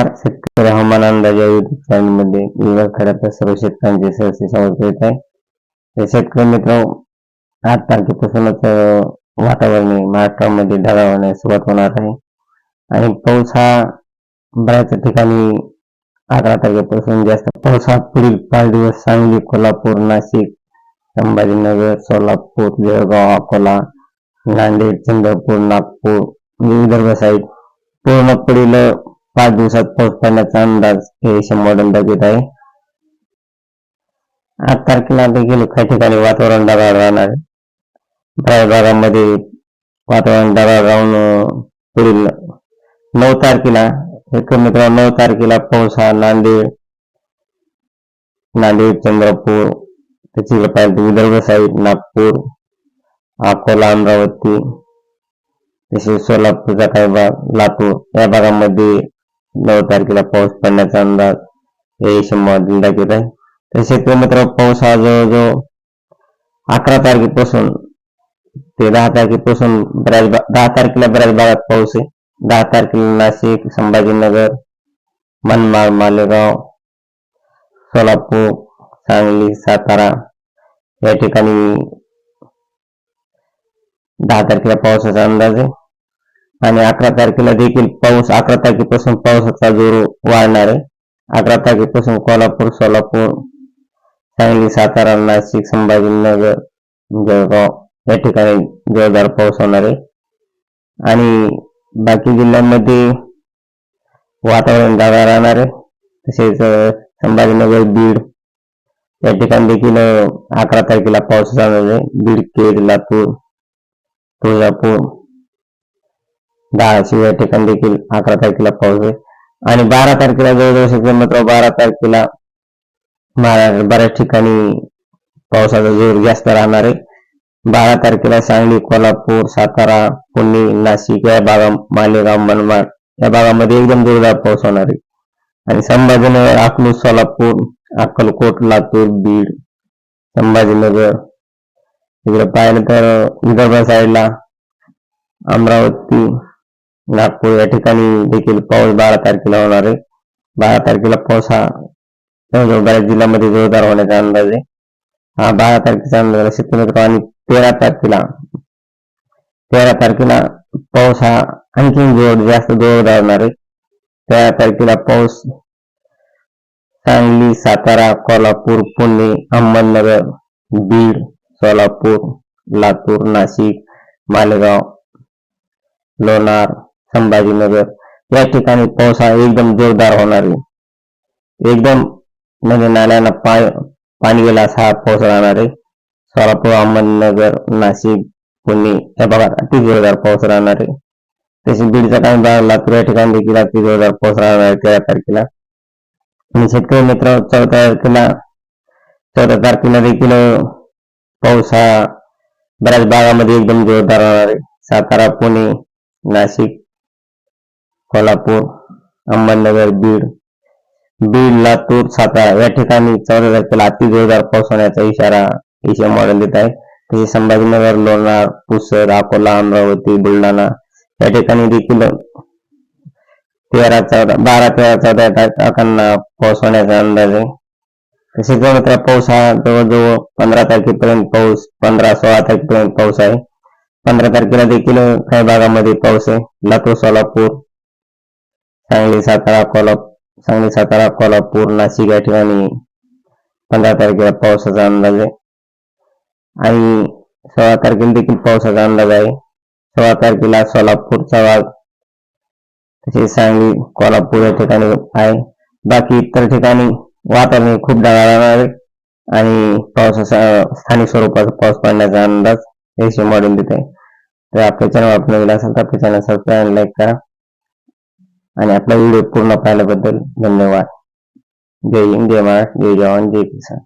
शेतकरी हवामान अंदाज या युट्यूब चॅनलमध्ये विभाग खेड्यातल्या सर्व शेतकऱ्यांचे सहसे स्वागत करीत आहे. तर शेतकरी मित्र आठ तारखेपासूनच वातावरण महाराष्ट्रामध्ये ढगाळ होण्यास सुरुवात होणार आहे. आणि पाऊस हा बऱ्याच ठिकाणी अकरा तारखेपासून जास्त पाऊस हा पुढील पाच दिवस सांगली कोल्हापूर नाशिक संभाजीनगर सोलापूर जळगाव अकोला नांदेड चंद्रपूर नागपूर विदर्भ साईड पूर्ण पुढील पाच दिवसात पाऊस पडण्याचा अंदाज हे मॉडेल येत आहे. आठ तारखेला देखील काही ठिकाणी वातावरण ढगाळ राहणार आहे. भागामध्ये वातावरण ढगाळ राहून पुढील नऊ तारखेला एक मित्र नऊ तारखेला पाऊस हा नांदेड नांदेड चंद्रपूर त्याची पाहिजे विदर्भ साईड नागपूर अकोला अमरावती तसेच सोलापूरचा काही भाग लातूर या भागामध्ये नऊ तारखेला पाऊस पडण्याचा अंदाज. हे शंभर दाखवत आहे. तर शेतकरी मित्र पाऊस हा जवळजवळ अकरा तारखेपासून ते दहा तारखेपासून बऱ्याच दहा तारखेला बऱ्याच भागात पाऊस आहे. दहा तारखेला नाशिक संभाजीनगर मनमाड मालेगाव सोलापूर सांगली सातारा या ठिकाणी दहा तारखेला पावसाचा अंदाज आहे. आणि अकरा तारखेला देखील पाऊस अकरा तारखेपासून पावसाचा जोर वाढणार आहे. अकरा तारखेपासून कोल्हापूर सोलापूर सांगली सातारा नाशिक संभाजीनगर जळगाव या ठिकाणी जोरदार पाऊस होणार आहे. आणि बाकी जिल्ह्यांमध्ये वातावरण जागा राहणार आहे. तसेच संभाजीनगर बीड या ठिकाणी देखील अकरा तारखेला पाऊस जाणार आहे. बीड केज लातूर तुळजापूर दहाशे या ठिकाणी देखील अकरा तारखेला पाऊस आहे आणि बारा तारखेला जवळजवळ शेतकरी मात्र बारा तारखेला महाराष्ट्र बऱ्याच ठिकाणी पावसाचा जोर जास्त राहणार आहे. बारा तारखेला सांगली कोल्हापूर सातारा पुणे नाशिक या भागा मालेगाव मनमाड या भागामध्ये एकदम जोरदार पाऊस होणार आहे. आणि संभाजीनगर अकलूज सोलापूर अक्कलकोट लातूर बीड संभाजीनगर. इकडे पाहिलं तर विदर्भ साईडला अमरावती नागपूर या ठिकाणी देखील पाऊस बारा तारखेला होणार आहे बारा तारखेला पाऊस हा जवळजवळ बऱ्याच जिल्ह्यामध्ये जोरदार होण्याचा अंदाज आहे हा बारा तारखेचा अंदाज आहे. शेतकरी मित्र आणि तेरा तारखेला तेरा तारखेला पाऊस हा आणखी जोर जास्त जोरदार होणार आहे तेरा तारखेला पाऊस सांगली सातारा कोल्हापूर पुणे अहमदनगर बीड सोलापूर लातूर नाशिक मालेगाव लोणार संभाजीनगर. या ठिकाणी पाऊस हा एकदम जोरदार होणार आहे. एकदम म्हणजे नाल्यांना पाय पाणी गेला असा हा पाऊस राहणार आहे. सोलापूर अहमदनगर नाशिक पुणे या भागात अति जोरदार पाऊस राहणार आहे. तसेच बीडचा काही भाग लातूर या ठिकाणी देखील अति जोरदार पाऊस राहणार आहे तेरा तारखेला. आणि शेतकरी मित्र चौदा तारखेला चौदा तारखेला देखील पाऊस हा बऱ्याच भागामध्ये एकदम जोरदार राहणार आहे. सातारा पुणे नाशिक कोल्हापूर अहमदनगर बीड. बीड लातूर सातारा या ठिकाणी चौदा तारखेला अति जोरदार पाऊस होण्याचा इशारा एशिया मॉडेल देत आहे. तसेच संभाजीनगर लोणार पुसद अकोला अमरावती बुलढाणा या ठिकाणी देखील तेरा चौदा बारा तेरा चौदा या तारखांना पाऊस होण्याचा अंदाज आहे. तसेच मित्र पाऊस हा जवळजवळ पंधरा तारखेपर्यंत पाऊस पंधरा सोळा तारखेपर्यंत पाऊस आहे. पंधरा तारखेला देखील काही भागामध्ये पाऊस आहे. लातूर सोलापूर सांगली सातारा कोल्हापूर सांगली सातारा कोल्हापूर नाशिक या ठिकाणी पंधरा तारखेला पावसाचा अंदाज आहे. आणि सोळा तारखेला देखील पावसाचा अंदाज आहे. सोळा तारखेला सोलापूरचा भाग तसेच सांगली कोल्हापूर या ठिकाणी आहे. बाकी इतर ठिकाणी वातावरण हे खूप ढगाळ राहणार आहे आणि पावसाचा स्थानिक स्वरूपाचा पाऊस पडण्याचा अंदाज हे मॉडेल देत आहे. तर आपल्या चॅनल आपण असेल तर आपल्या चॅनल सबस्क्राईब लाईक करा. आणि आपला व्हिडिओ पूर्ण पाहिल्याबद्दल धन्यवाद. जय हिंद जय महाराष्ट्र जय जवान जय किसान.